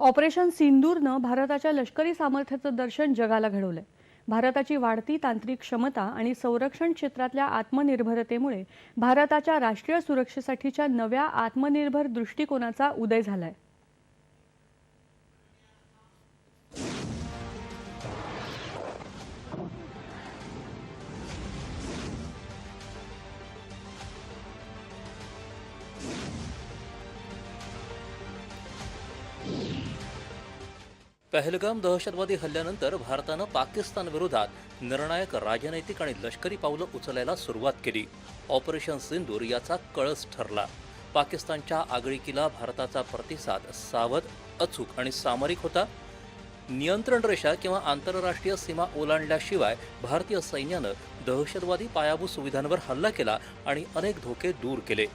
Operation सिंदूरनं भारताच्या लष्करी सामर्थ्याचं दर्शन जगाला घडवलंय. भारताची वाढती तांत्रिक क्षमता आणि संरक्षण क्षेत्रातल्या आत्मनिर्भरतेमुळे भारताच्या राष्ट्रीय सुरक्षेसाठीच्या नव्या आत्मनिर्भर दृष्टिकोनाचा उदय झालाय. पहलगाम दहशतवादी हल्ल्यानंतर भारतानं पाकिस्तान विरोधात निर्णायक राजनैतिक आणि लष्करी पावलं उचलायला सुरुवात केली. ऑपरेशन सिंदूर याचा कळस ठरला. पाकिस्तानच्या आगळीकीला भारताचा प्रतिसाद सावध अचूक आणि सामरिक होता. नियंत्रण रेषा किंवा आंतरराष्ट्रीय सीमा ओलांडल्याशिवाय भारतीय सैन्यानं दहशतवादी पायाभूत सुविधांवर हल्ला केला आणि अनेक धोके दूर केले.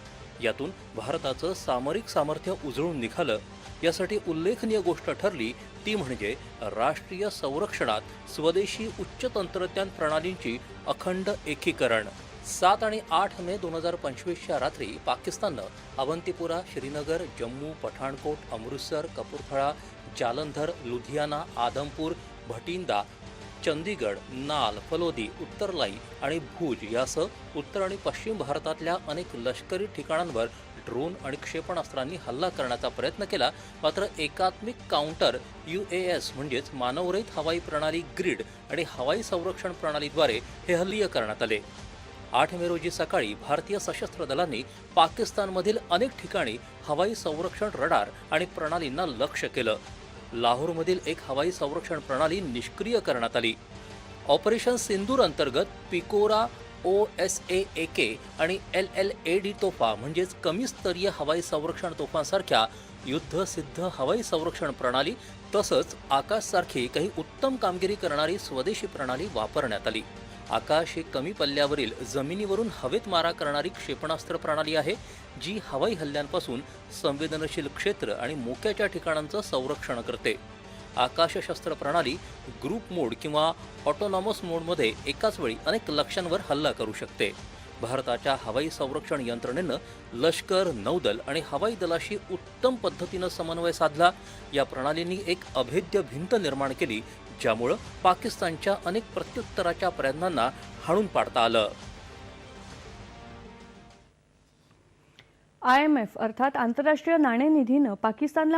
यातून भारताचं सामरिक सामर्थ्य उजळून निघालं. यासाठी उल्लेखनीय गोष्ट ठरली ती म्हणजे राष्ट्रीय संरक्षणात स्वदेशी उच्च तंत्रज्ञान प्रणालींची अखंड एकीकरण. सात आणि आठ मे दोन हजार पंचवीसच्या रात्री पाकिस्ताननं अवंतीपुरा श्रीनगर जम्मू पठाणकोट अमृतसर कपूरथळा जालंधर लुधियाना आदमपूर भटिंडा चंदीगड नाल फलोदी उत्तरलाई आणि भूज यासह उत्तर आणि पश्चिम भारतातल्या अनेक लष्करी ठिकाणांवर ड्रोन आणि क्षेपणास्त्रांनी हल्ला करण्याचा प्रयत्न केला मात्र एकात्मिक काउंटर यू ए एस म्हणजेच मानवरहित हवाई प्रणाली ग्रीड आणि हवाई संरक्षण प्रणालीद्वारे हे हल्लीय करण्यात आले. आठ मे रोजी सकाळी भारतीय सशस्त्र दलांनी पाकिस्तानमधील अनेक ठिकाणी हवाई संरक्षण रडार आणि प्रणालींना लक्ष्य केलं. लाहोरमधील एक हवाई संरक्षण प्रणाली निष्क्रिय करण्यात आली. ऑपरेशन सिंदूर अंतर्गत पिकोरा ओ एस ए ए के आणि एल एल ए डी तोफा म्हणजेच कमी स्तरीय हवाई संरक्षण तोफांसारख्या युद्धसिद्ध हवाई संरक्षण प्रणाली तसंच आकाशसारखी काही उत्तम कामगिरी करणारी स्वदेशी प्रणाली वापरण्यात आली. आकाश ही कमी पल्ल्यावरील जमिनीवरून हवेत मारा करणारी क्षेपणास्त्र प्रणाली आहे जी हवाई हल्ल्यांपासून संवेदनशील क्षेत्र आणि मोक्याच्या ठिकाणांचं संरक्षण करते. आकाशशस्त्र प्रणाली ग्रुप मोड किंवा ऑटोनॉमस मोडमध्ये एकाच वेळी अनेक लक्ष्यांवर हल्ला करू शकते. भारताच्या हवाई संरक्षण यंत्रणेनं लष्कर नौदल आणि हवाई दलाशी उत्तम पद्धतीनं समन्वय साधला. या प्रणालींनी एक अभेद्य भिंत निर्माण केली ज्यामुळं पाकिस्तानच्या अनेक प्रत्युत्तराच्या प्रयत्नांना हाणून पाडता आलं. आय एम एफ अर्थात आंतरराष्ट्रीय नाणेनिधीनं पाकिस्तानला